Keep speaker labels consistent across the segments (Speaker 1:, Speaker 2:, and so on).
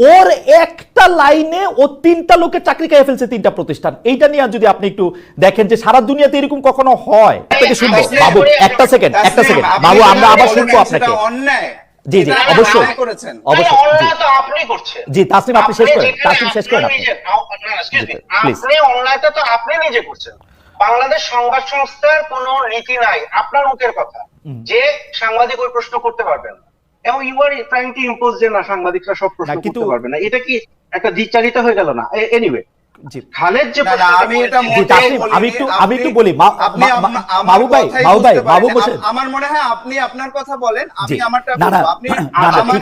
Speaker 1: ওর একটা লাইনে ও তিনটা লোকের চাকরি খেয়ে ফেলছে তিনটা প্রতিষ্ঠান। এইটা নিয়ে যদি আপনি একটু দেখেন যে সারা দুনিয়াতে এরকম কখনো হয়? আপনাকে শুনব। বাবু একটা সেকেন্ড একটা সেকেন্ড বাবু আমরা আবার শুনব আপনাকে। জি জি অবশ্যই। অবশ্যই। জি।
Speaker 2: আপনি করছেন।
Speaker 1: তাসলিম, আপনি শেষ করেন। তাসলিম, শেষ করেন
Speaker 2: আপনি.
Speaker 1: আপনি।
Speaker 2: তো আপনি নিজে করছেন। বাংলাদেশ সংবাদ সংস্থার কোনো নীতি নাই। আপনার মুখের কথা। যে সাংবাদিক ওই প্রশ্ন করতে পারবেন। না এবং you are trying to impose যে না সাংবাদিকরা সব প্রশ্ন করতে পারবে না এটা কি একটা দ্বিচারিতা হয়ে গেল না? এনিওয়ে খালেদ যে
Speaker 3: আমি এটা
Speaker 1: একটু- আমি একটু বলি,
Speaker 3: আপনি আমার
Speaker 1: বাবু ভাই, বাবু ভাই, বাবু
Speaker 3: পারেন। আমার মনে হয় আপনি আপনার কথা বলেন আমি আমারটা। আপনি আমাকে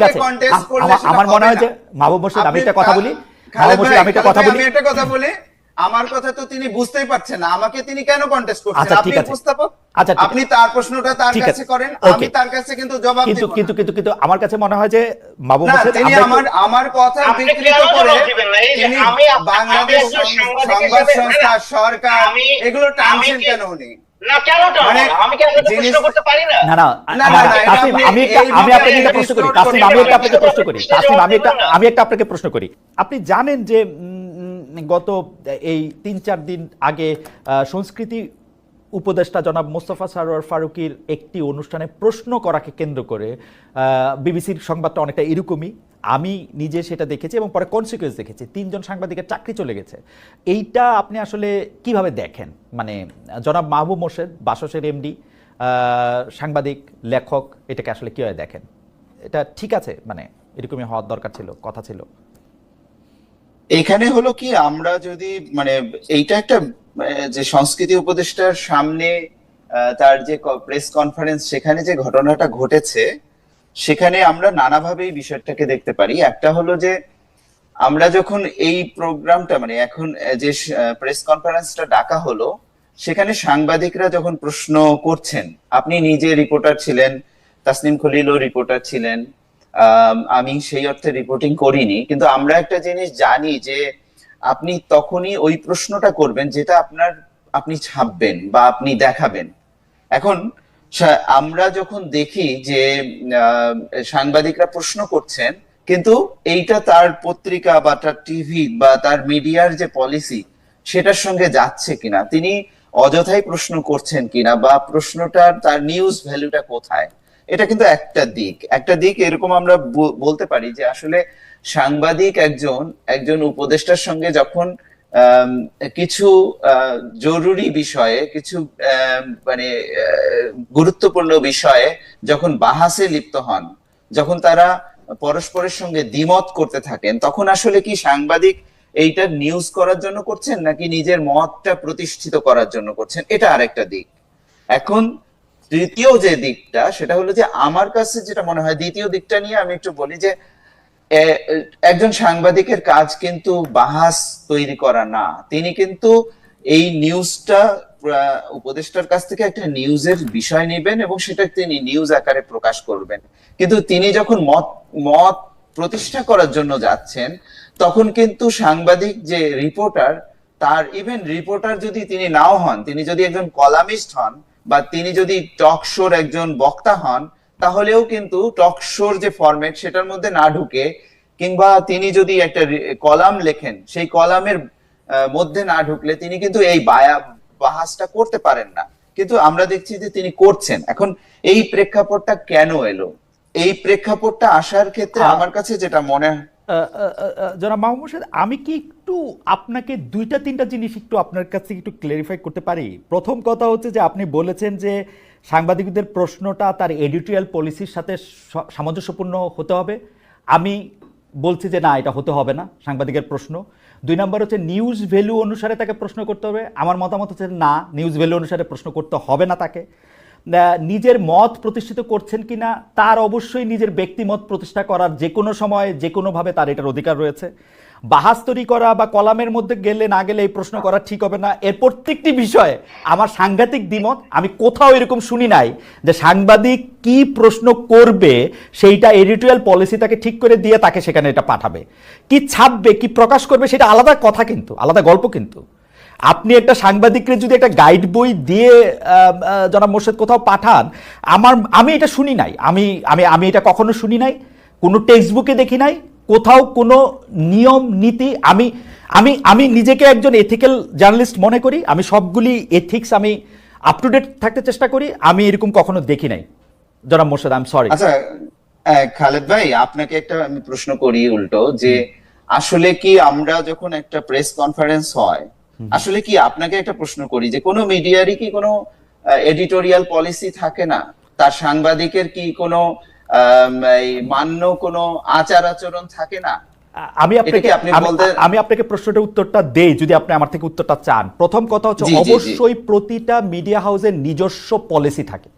Speaker 3: করলে
Speaker 1: আমার- মনে হয় যে মাহবুব মোর্শেদ আমি একটা কথা বলি।
Speaker 3: খালেদ
Speaker 1: মাহবুব মোর্শেদ আমি একটা কথা বলি।
Speaker 3: আমি একটা কথা বলি। আমার কথা তো তিনি বুঝতেই পারছেন না। আমাকে তিনি কেন কন্টেস্ট করছেন?
Speaker 1: আচ্ছা,
Speaker 3: আপনি। উপস্থাপক?
Speaker 1: আচ্ছা,
Speaker 3: আপনি তার প্রশ্নটা তার কাছে করেন আমি তার কাছে কিন্তু জবাব
Speaker 1: কিন্তু কিন্তু কিন্তু কিন্তু আমার কাছে মনে হয় যে মাহবুব
Speaker 3: না
Speaker 1: মোর্শেদ
Speaker 3: তিনি
Speaker 1: আমার
Speaker 3: আমার কথা বিকৃত করে
Speaker 2: দিবেন না?
Speaker 3: তিনি
Speaker 2: আমি
Speaker 3: বাংলাদেশ সংবাদ সংস্থা
Speaker 2: না,
Speaker 3: সরকার
Speaker 2: আমি-
Speaker 3: এগুলো টানছেন কেন উনি? মানে আপনি
Speaker 1: একটা- আপনাকে প্রশ্ন করি আমি একটা প্রশ্ন করি।
Speaker 2: আপনি
Speaker 1: একটা
Speaker 2: জবাব দিবেন না।
Speaker 1: আমি একটা আপনাকে প্রশ্ন করি। আপনি জানেন যে গত, এই তিন চার দিন আগে সংস্কৃতি উপদেষ্টা জনাব মোস্তফা সারোয়ার ফারুকির একটি অনুষ্ঠানে প্রশ্ন করাকে কেন্দ্র করে বিবিসির সংবাদটা অনেকটা এরকমই। আমি নিজে সেটা দেখেছি এবং পরে কনসিকুয়েন্স দেখেছি। তিনজন সাংবাদিকের চাকরি চলে গেছে। এইটা আপনি আসলে কীভাবে দেখেন? মানে জনাব মাহবুব মোর্শেদ, বাসসের এমডি সাংবাদিক, লেখক, এটাকে আসলে কীভাবে দেখেন? এটা ঠিক আছে? মানে এরকমই হওয়ার দরকার ছিল, কথা ছিল।
Speaker 4: এখানে হলো কি, আমরা যদি মানে এইটা একটা যে সংস্কৃতি উপদেষ্টার সামনে তার যে প্রেস কনফারেন্স সেখানে যে ঘটনাটা ঘটেছে, সেখানে আমরা নানাভাবেই বিষয়টাকে দেখতে পারি। একটা হলো যে, আমরা যখন এই প্রোগ্রামটা মানে এখন যে প্রেস কনফারেন্সটা ডাকা হলো, সেখানে সাংবাদিকরা যখন প্রশ্ন করছেন, আপনি নিজে রিপোর্টার ছিলেন, তাসনিম খলিলও রিপোর্টার ছিলেন আম, সেই অর্থে রিপোর্টিং করিনি কিন্তু আমরা একটা জিনিস জানি যে আপনি তখনই ওই প্রশ্নটা করবেন যেটা আপনার আপনি ছাপবেন বা আপনি দেখাবেন। এখন আমরা যখন দেখি যে সাংবাদিকরা প্রশ্ন করছেন কিন্তু এইটা তার পত্রিকা বা তার টিভি বা তার মিডিয়ার যে পলিসি সেটার সঙ্গে যাচ্ছে কিনা তিনি অযথাই প্রশ্ন করছেন কিনা বা প্রশ্নটার তার নিউজ ভ্যালুটা কোথায়? এটা কিন্তু একটা দিক। একটা দিক এরকম আমরা বলতে পারি যে আসলে সাংবাদিক একজন একজন উপদেষ্টার সঙ্গে যখন কিছু জরুরি বিষয়ে, কিছু মানে গুরুত্বপূর্ণ বিষয়ে যখন বাহাসে লিপ্ত হন, যখন তারা পরস্পরের সঙ্গে দ্বিমত করতে থাকেন, তখন আসলে কি সাংবাদিক এইটা নিউজ করার জন্য করছেন নাকি নিজের মতটা প্রতিষ্ঠিত করার জন্য করছেন? এটা আরেকটা দিক। এখন তৃতীয় যে দিকটা, সেটা হলো যে আমার কাছে যেটা মনে হয় দ্বিতীয় দিকটা নিয়ে আমি একটু বলি যে একজন সাংবাদিকের কাজ কিন্তু বাহাস তৈরি করা না। তিনি কিন্তু এই নিউজটা উপদেষ্টার কাছ থেকে একটা নিউজের বিষয় নেবেন এবং সেটা তিনি নিউজ আকারে প্রকাশ করবেন। কিন্তু তিনি যখন মত মত প্রতিষ্ঠা করার জন্য যাচ্ছেন, তখন কিন্তু সাংবাদিক যে রিপোর্টার, তার, ইভেন রিপোর্টার যদি তিনি নাও হন, তিনি যদি একজন কলামিস্ট হন বা তিনি যদি টক শোর একজন বক্তা হন তাহলেও কিন্তু টক শোর যে ফরম্যাট সেটার মধ্যে না ঢুকে কিংবা তিনি যদি একটা কলাম লেখেন সেই কলামের মধ্যে না ঢুকলে তিনি কিন্তু এই বায়া বাহাসটা করতে পারেন না। কিন্তু আমরা দেখছি যে তিনি করছেন। এখন এই প্রেক্ষাপটটা কেন এলো? এই প্রেক্ষাপটটা আসার ক্ষেত্রে আমার কাছে যেটা মনে হয়
Speaker 1: জনাব মাহমুদ আমি কি একটু আপনাকে দুইটা, তিনটা জিনিস একটু আপনার কাছ থেকে একটু ক্লেরিফাই করতে পারি। প্রথম কথা হচ্ছে যে আপনি বলেছেন যে সাংবাদিকদের প্রশ্নটা তার এডিটোরিয়াল পলিসির সাথে সামঞ্জস্যপূর্ণ হতে হবে। আমি বলছি যে না, এটা হতে হবে না, সাংবাদিকের প্রশ্ন। দুই নম্বর হচ্ছে নিউজ ভ্যালু অনুসারে তাকে প্রশ্ন করতে হবে। আমার মতামত হচ্ছে না নিউজ ভ্যালু অনুসারে প্রশ্ন করতে হবে না তাকে। নিজের মত প্রতিষ্ঠিত করছেন কিনা, তার অবশ্যই নিজের ব্যক্তিমত প্রতিষ্ঠা করার যে কোনো সময়, যে কোনোভাবে তার এটার অধিকার রয়েছে। বাহাস তৈরি করা বা কলামের মধ্যে গেলে না গেলে এই প্রশ্ন করা ঠিক হবে না। এর প্রত্যেকটি বিষয়ে আমার সাংঘাতিক দ্বিমত, আমি কোথাও এরকম শুনি নাই যে সাংবাদিক কি প্রশ্ন করবে সেইটা এডিটোরিয়াল পলিসি তাকে ঠিক করে দিয়ে তাকে সেখানে এটা পাঠাবে। কি ছাপবে, কি প্রকাশ করবে সেটা আলাদা কথা কিন্তু, আলাদা গল্প কিন্তু। আপনি একটা সাংবাদিককে যদি একটা গাইড বই দিয়ে জনাব মোর্শেদ কোথাও পাঠান, আমার, আমি এটা শুনি নাই। আমি আমি আমি এটা কখনো শুনি নাই, কোনো টেক্সট বুকে দেখি নাই। কোথাও কোনো নিয়ম নীতি আমি আমি আমি নিজেকে একজন এথিক্যাল জার্নালিস্ট মনে করি আমি সবগুলি এথিক্স আমি আপ টু ডেট থাকতে চেষ্টা করি আমি এরকম কখনো দেখি নাই। জনাব মোর্শেদ আই এম সরি
Speaker 4: আচ্ছা খালেদ ভাই আপনাকে একটা আমি প্রশ্ন করি উল্টো যে আসলে কি আমরা যখন একটা প্রেস কনফারেন্স হয় আসলে কি আপনাকে একটা প্রশ্ন করি যে কোনো মিডিয়ারই কি কোনো এডিটোরিয়াল পলিসি থাকে না? তার সাংবাদিকের কি কোনো মান্য কোনো আচার আচরণ থাকে না?
Speaker 1: আমি আপনাকে
Speaker 4: আপনি
Speaker 1: আমি- আপনাকে প্রশ্নটার উত্তরটা দেই যদি আপনি আমার থেকে উত্তরটা চান। প্রথম কথা হচ্ছে। অবশ্যই প্রতিটা মিডিয়া হাউসের নিজস্ব পলিসি থাকে।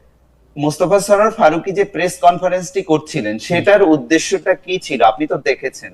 Speaker 4: মোস্তফা সরার ফারুকি যে প্রেস কনফারেন্সটি করছিলেন সেটার উদ্দেশ্যটা কি ছিল? আপনি তো দেখেছেন।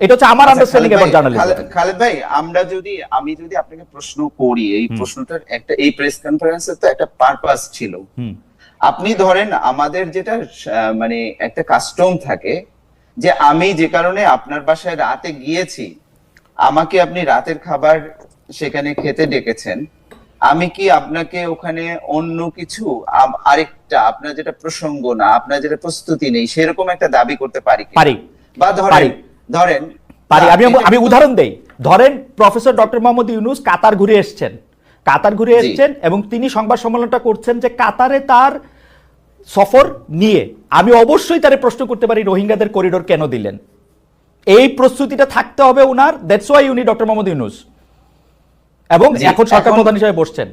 Speaker 1: এটা হচ্ছে আমার আন্ডারস্ট্যান্ডিং এবার জার্নালিজম
Speaker 4: খালেদ- ভাই আমরা যদি আমি যদি আপনাকে প্রশ্ন করি এই প্রশ্নটার একটা এই প্রেস কনফারেন্সের তো একটা পারপাস ছিল। আপনি ধরেন আমাদের যেটা মানে একটা কাস্টম থাকে যে আমি যে কারণে আপনার বাসায় রাতে গিয়েছি আমাকে আপনি রাতের খাবার সেখানে খেতে ডেকেছেন আমি কি আপনাকে ওখানে অন্য কিছু আরেকটা আপনার যেটা প্রসঙ্গ না আপনার যেটা প্রস্তুতি নেই সেরকম একটা দাবি করতে পারি
Speaker 1: পারি।
Speaker 4: বা ধরেন। ধরেন
Speaker 1: পারি আমি আমি উদাহরণ দেই। ধরেন professor doctor Mohammad Yunus Qatar ঘুরে এসেছেন। কাতার ঘুরে। এসেছেন এবং তিনি সংবাদ সম্মেলনটা করছেন যে কাতারে তার সফর নিয়ে। আমি অবশ্যই তারে প্রশ্ন করতে পারি রোহিঙ্গাদের করিডোর কেন দিলেন? এই প্রস্তুতিটা থাকতে হবে উনার দ্যাটস ওয়াই উনি ডক্টর মোহাম্মদ ইউনুস। এবং এখন সরকার প্রধান হিসেবে বসছেন।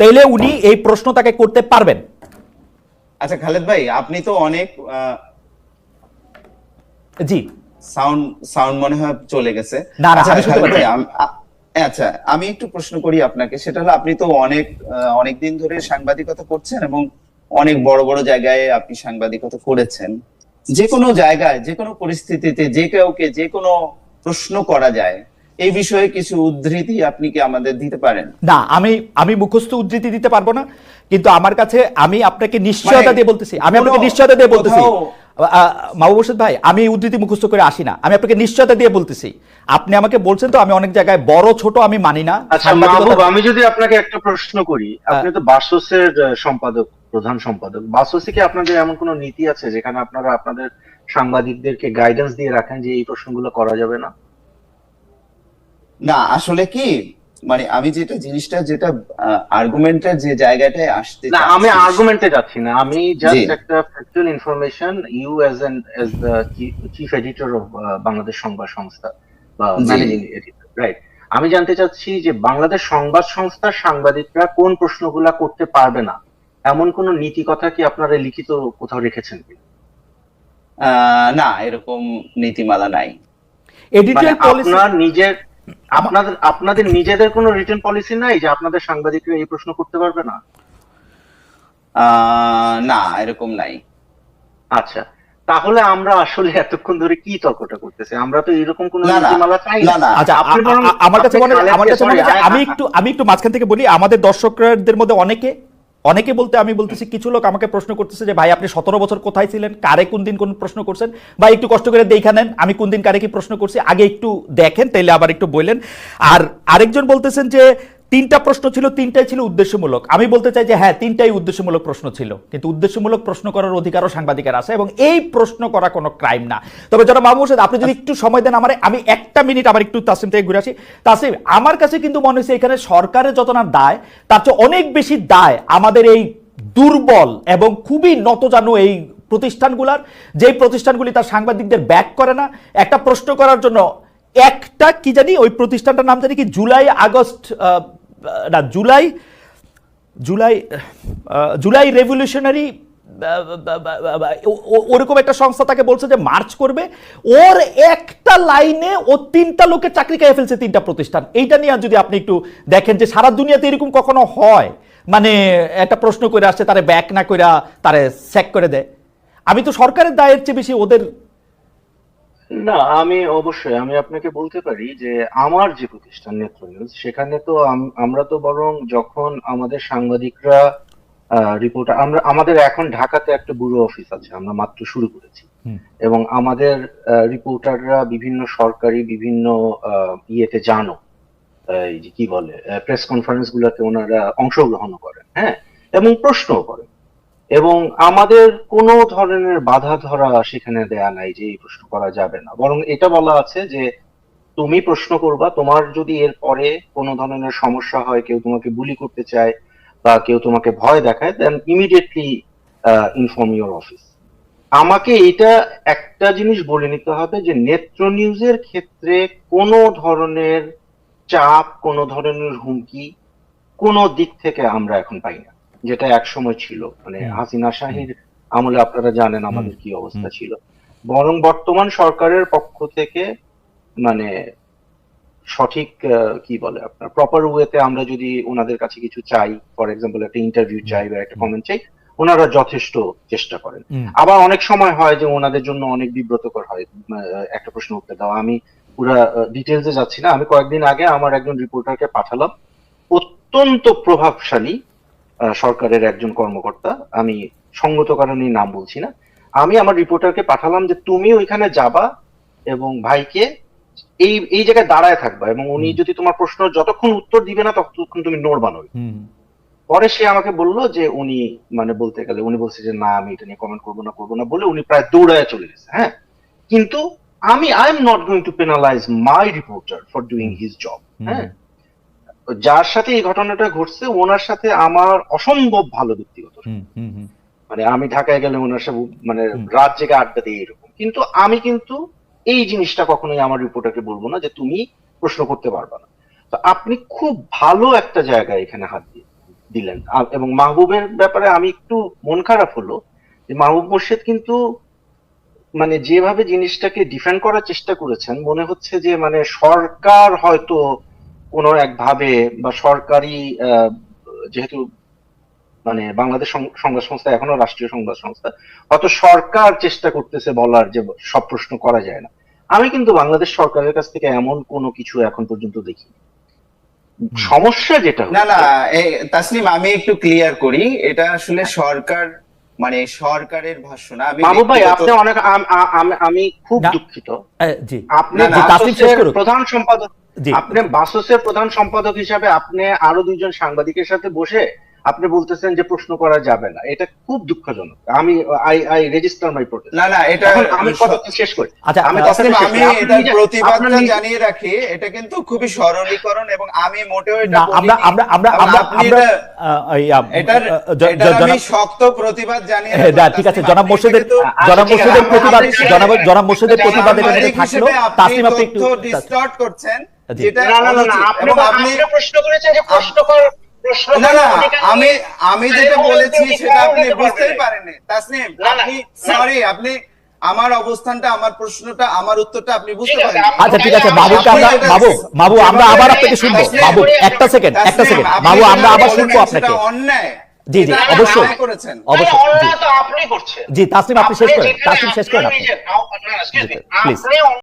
Speaker 1: তাহলে উনি এই প্রশ্ন তাকে করতে পারবেন।
Speaker 4: আচ্ছা খালেদ ভাই আপনি তো অনেক
Speaker 1: জি।
Speaker 4: সাউন্ড সাউন্ড মনে হয় চলে গেছে।
Speaker 1: না, না,
Speaker 4: আচ্ছা,
Speaker 1: আমি।
Speaker 4: আচ্ছা আমি একটু প্রশ্ন করি আপনাকে। সেটা হলো আপনি তো অনেক অনেক দিন ধরে সাংবাদিকতা করছেন এবং অনেক বড় বড় জায়গায় আপনি সাংবাদিকতা করেছেন। যে কোনো জায়গায় যে কোনো পরিস্থিতিতে যে কাউকে যে কোনো প্রশ্ন করা যায় এই বিষয়ে কিছু উদ্ধৃতি আপনি কি আমাদের দিতে পারেন?
Speaker 1: না আমি আমি মুখস্থ উদ্ধৃতি দিতে পারব না কিন্তু আমার কাছে আমি আপনাকে নিশ্চয়তা
Speaker 4: মানে
Speaker 1: দিয়ে বলতেছি আমি আপনাকে নিশ্চয়তা দিয়ে বলতেছি।
Speaker 4: কোথাও-
Speaker 1: মাহবুব হোসেন ভাই আমি উদ্ধৃতি মুখস্থ করে আসি না আমি আপনাকে নিশ্চয়তা দিয়ে বলতেছি। আপনি আমাকে বলছেন তো আমি অনেক জায়গায় বড় ছোট আমি মানি না
Speaker 2: আচ্ছা মাহবুব আমি যদি আপনাকে একটা প্রশ্ন করি আপনি তো বাসসের সম্পাদক প্রধান সম্পাদক বাসসে কি আপনাদের এমন কোনো নীতি আছে যেখানে আপনারা আপনাদের সাংবাদিকদেরকে গাইডেন্স দিয়ে রাখেন যে এই প্রশ্নগুলো করা যাবে না?
Speaker 4: না আসলে কি মানে আমি যেটা জিনিসটা যেটা আর্গুমেন্টের যে জায়গাটায় আসতে
Speaker 2: না আমি আর্গুমেন্টে যাচ্ছি না। আমি জাস্ট একটা factual information you as an as the chief editor of Bangladesh Sangbad Sangstha বা ম্যানেজিং এডিটর রাইট আমি জানতে চাচ্ছি যে বাংলাদেশ সংবাদ সংস্থার সাংবাদিকরা কোন প্রশ্নগুলা করতে পারবে না? এমন কোন নীতি কথা কি আপনারা লিখিত কোথাও রেখেছেন কি
Speaker 4: আহ, না এরকম নীতিমালা নাই।
Speaker 2: মানে
Speaker 1: এডিটোরিয়াল পলিসি
Speaker 2: আপনার নিজের আপনাদের আপনাদের নিজেদের কোনো রিটার্ন পলিসি নাই যে আপনাদের সাংবাদিকরা এই প্রশ্ন করতে পারবে না?
Speaker 4: আহ, না এরকম নাই।
Speaker 2: আচ্ছা তাহলে আমরা আসলে এতক্ষণ ধরে কি তর্কটা করতেছি? আমরা তো এরকম কোন নীতিমালা চাই
Speaker 4: না, না।
Speaker 1: আচ্ছা আমার কাছে মনে আমার কাছে মনে আমি একটু আমি একটু মাঝখান থেকে বলি আমাদের দর্শকদের মধ্যে অনেকে অনেকে বলতে, আমি বলতেছি, কিছু লোক আমাকে প্রশ্ন করতেছে যে, ভাই, আপনি সতেরো বছর কোথায় ছিলেন? কারে কোন দিন কোন প্রশ্ন করছেন? বা একটু কষ্ট করে দেখা নেন, আমি কোন দিন কারে কি প্রশ্ন করছি? আগে একটু দেখেন, তাইলে আবার একটু বললেন আর আরেকজন বলতেছেন যে তিনটা প্রশ্ন ছিল তিনটাই ছিল উদ্দেশ্যমূলক। আমি বলতে চাই যে হ্যাঁ তিনটাই উদ্দেশ্যমূলক প্রশ্ন ছিল। কিন্তু উদ্দেশ্যমূলক প্রশ্ন করার অধিকারও সাংবাদিকের আছে এবং এই প্রশ্ন করা কোনো ক্রাইম না। তবে যারা মাহমুদ হোসেন, আপনি যদি একটু সময় দেন আমার আমি একটা মিনিট আবার একটু তাসিম থেকে ঘুরে আসি। তাসিম আমার কাছে কিন্তু মনে হচ্ছে এখানে সরকারের যত না দায় তার চেয়ে অনেক বেশি দায় আমাদের এই দুর্বল এবং খুবই নতজানু এই প্রতিষ্ঠানগুলার। যেই প্রতিষ্ঠানগুলি তার সাংবাদিকদের ব্যাক করে না একটা প্রশ্ন করার জন্য একটা কি জানি, ওই প্রতিষ্ঠানটার নাম জানি কি, জুলাই, আগস্ট না, জুলাই জুলাই জুলাই রেভলিউশনারি ওরকম একটা সংস্থা তাকে বলছে যে মার্চ করবে। ওর একটা লাইনে ও তিনটা লোকের চাকরি খেয়ে ফেলছে তিনটা প্রতিষ্ঠান। এইটা নিয়ে যদি আপনি একটু দেখেন যে সারা দুনিয়াতে এরকম কখনো হয়? মানে একটা প্রশ্ন করে আসছে, তারে ব্যাক না করে তারে স্যাক করে দেয়। আমি তো সরকারের দায়ের চেয়ে বেশি ওদের
Speaker 2: না আমি অবশ্যই আমি আপনাকে বলতে পারি যে আমার যে প্রতিষ্ঠান নেত্র নিউজ সেখানে তো আমরা তো বরং যখন আমাদের সাংবাদিকরা রিপোর্ট আমরা আমাদের এখন ঢাকাতে একটা ব্যুরো অফিস আছে আমরা মাত্র শুরু করেছি। এবং আমাদের রিপোর্টাররা বিভিন্ন সরকারি বিভিন্ন ইয়েতে জানো এই যে কি বলে প্রেস কনফারেন্স গুলোতে ওনারা অংশগ্রহণ করেন হ্যাঁ? এবং প্রশ্নও করেন। এবং আমাদের কোনো ধরনের বাধা ধরা সেখানে দেয়া নাই যে এই প্রশ্ন করা যাবে না। বরং এটা বলা আছে যে, তুমি প্রশ্ন করবা, তোমার যদি এর পরে কোনো ধরনের সমস্যা হয়, কেউ তোমাকে বুলি করতে চায় বা কেউ তোমাকে ভয় দেখায় then immediately inform your office আমাকে এটা একটা জিনিস বলে নিতে হবে যে, নেত্র নিউজের ক্ষেত্রে কোনো ধরনের চাপ, কোনো ধরনের হুমকি কোনো দিক থেকে আমরা এখন পাই না। যেটা এক সময় ছিল। মানে হাসিনা শাহির আমলে আপনারা জানেন আমাদের কি অবস্থা ছিল। বরং বর্তমান সরকারের পক্ষ থেকে মানে সঠিক কি বলে আপনার প্রপার ওয়েতে আমরা যদি ওনাদের কাছে কিছু চাই ফর এক্সাম্পল একটা ইন্টারভিউ চাই বা একটা কমেন্ট চাই ওনারা যথেষ্ট চেষ্টা করেন। আবার অনেক সময় হয় যে ওনাদের জন্য অনেক বিব্রতকর হয় একটা প্রশ্ন উত্তর দেওয়া আমি পুরা ডিটেলসে যাচ্ছি না। আমি কয়েকদিন আগে আমার একজন রিপোর্টারকে পাঠালাম। অত্যন্ত প্রভাবশালী সরকারের একজন কর্মকর্তা। আমি সঙ্গত কারণে নাম বলছি না। আমি আমার রিপোর্টারকে পাঠালাম যে তুমি ওইখানে যাবা এবং ভাইকে এই এই জায়গায় দাঁড়ায় থাকবা এবং উনি যদি তোমার প্রশ্ন যতক্ষণ উত্তর দিবে না ততক্ষণ তুমি নড়বা নড়বে। পরে সে আমাকে বলল যে উনি মানে বলতে গেলে উনি বলছে যে না আমি এটা নিয়ে কমেন্ট করব না করব না বলে উনি প্রায় দৌড়ায় চলে গেছে হ্যাঁ? কিন্তু আমি I am not going to penalise my reporter for doing his job হ্যাঁ? যার সাথে এই ঘটনাটা ঘটছে ওনার সাথে আমার অসম্ভব ভালো ব্যক্তিগত মানে আমি ঢাকায় গেলে ওনার সাথে মানে রাত জেগে আড্ডা দিই এরকম। কিন্তু আমি কিন্তু এই জিনিসটা কখনোই আমার রিপোর্টারকে বলব না যে তুমি প্রশ্ন করতে পারবে না। তো আপনি খুব ভালো একটা জায়গায় এখানে হাত দিয়ে দিলেন। এবং মাহবুবের ব্যাপারে আমি একটু মন খারাপ হলো যে মাহবুব মোর্শেদ কিন্তু মানে যেভাবে জিনিসটাকে ডিফেন্ড করার চেষ্টা করেছেন মনে হচ্ছে যে মানে সরকার হয়তো কোনো একভাবে বা সরকারি যেহেতু মানে বাংলাদেশ সংবাদ সংস্থা এখনও রাষ্ট্রীয় সংবাদ সংস্থা হয়তো সরকার চেষ্টা করতেছে বলার যে সব প্রশ্ন করা যায় না। আমি কিন্তু বাংলাদেশ সরকারের কাছ থেকে এমন কোনো কিছু এখন পর্যন্ত দেখি সমস্যা যেটা
Speaker 3: না না এই আমি একটু ক্লিয়ার করি। এটা আসলে সরকার মানে সরকারের ভাষ্য না আমি
Speaker 2: বাবু ভাই আপনি অনেক আম- আমি খুব দুঃখিত।
Speaker 1: জি।
Speaker 2: আপনি। প্রধান সম্পাদক আপনি বাসসের প্রধান সম্পাদক হিসাবে আপনি আরও দুইজন সাংবাদিকের সাথে বসে আপনি বলতেছেন যে প্রশ্ন করা যাবে না। এটা খুব দুঃখজনক। আমি I I register my protest
Speaker 3: না না এটা
Speaker 2: আমি কথাটা শেষ করি।
Speaker 1: আচ্ছা
Speaker 2: আমি কথা
Speaker 3: তাসনিম,
Speaker 2: শেষ
Speaker 3: আমি
Speaker 2: নিজে-
Speaker 3: প্রতিবাদটা জানিয়ে রাখি এটা কিন্তু খুবই সরলীকরণ এবং আমি মোটেও এটা
Speaker 1: আমরা আমরা আমরা আমরা
Speaker 3: আপনি
Speaker 1: আমরা
Speaker 3: এটা- এটার আমি শক্ত প্রতিবাদ জানিয়ে
Speaker 1: হ্যাঁ, ঠিক আছে জনাব মোর্শেদের জনাব
Speaker 2: আচ্ছা,
Speaker 1: মোর্শেদের প্রতিবাদ জনাব জনাব মোর্শেদের প্রতিবাদ এখানে
Speaker 3: সাংবাদিক
Speaker 1: থাকল
Speaker 3: হিসেবে আপনি
Speaker 1: একটু
Speaker 3: distort করছেন যেটা
Speaker 2: না না না আপনি প্রশ্ন করেছেন যে প্রশ্ন কর প্রশ্ন
Speaker 3: না না আমি আমি যেটা বলেছি সেটা আপনি বুঝতেই
Speaker 2: পারবেন না।
Speaker 3: পারেননি তাসনিম
Speaker 2: না, না,
Speaker 3: আপনি সরি আপনি
Speaker 4: আমার অবস্থানটা আমার প্রশ্নটা আমার উত্তরটা আপনি বুঝতে পারেন
Speaker 1: আচ্ছা ঠিক আছে বাবুকে আমরা বাবু বাবু আমরা আবার আপনাকে শুনব বাবু একটা সেকেন্ড একটা সেকেন্ড বাবু আমরা আবার শুনব আপনাকে
Speaker 4: অন্যায়
Speaker 1: জি, জি, অবশ্যই। জি।
Speaker 2: অন্যায় তো আপনি
Speaker 1: তাসনিম, আপনি শেষ করেন। তাসনিম, শেষ করেন.
Speaker 2: আপনি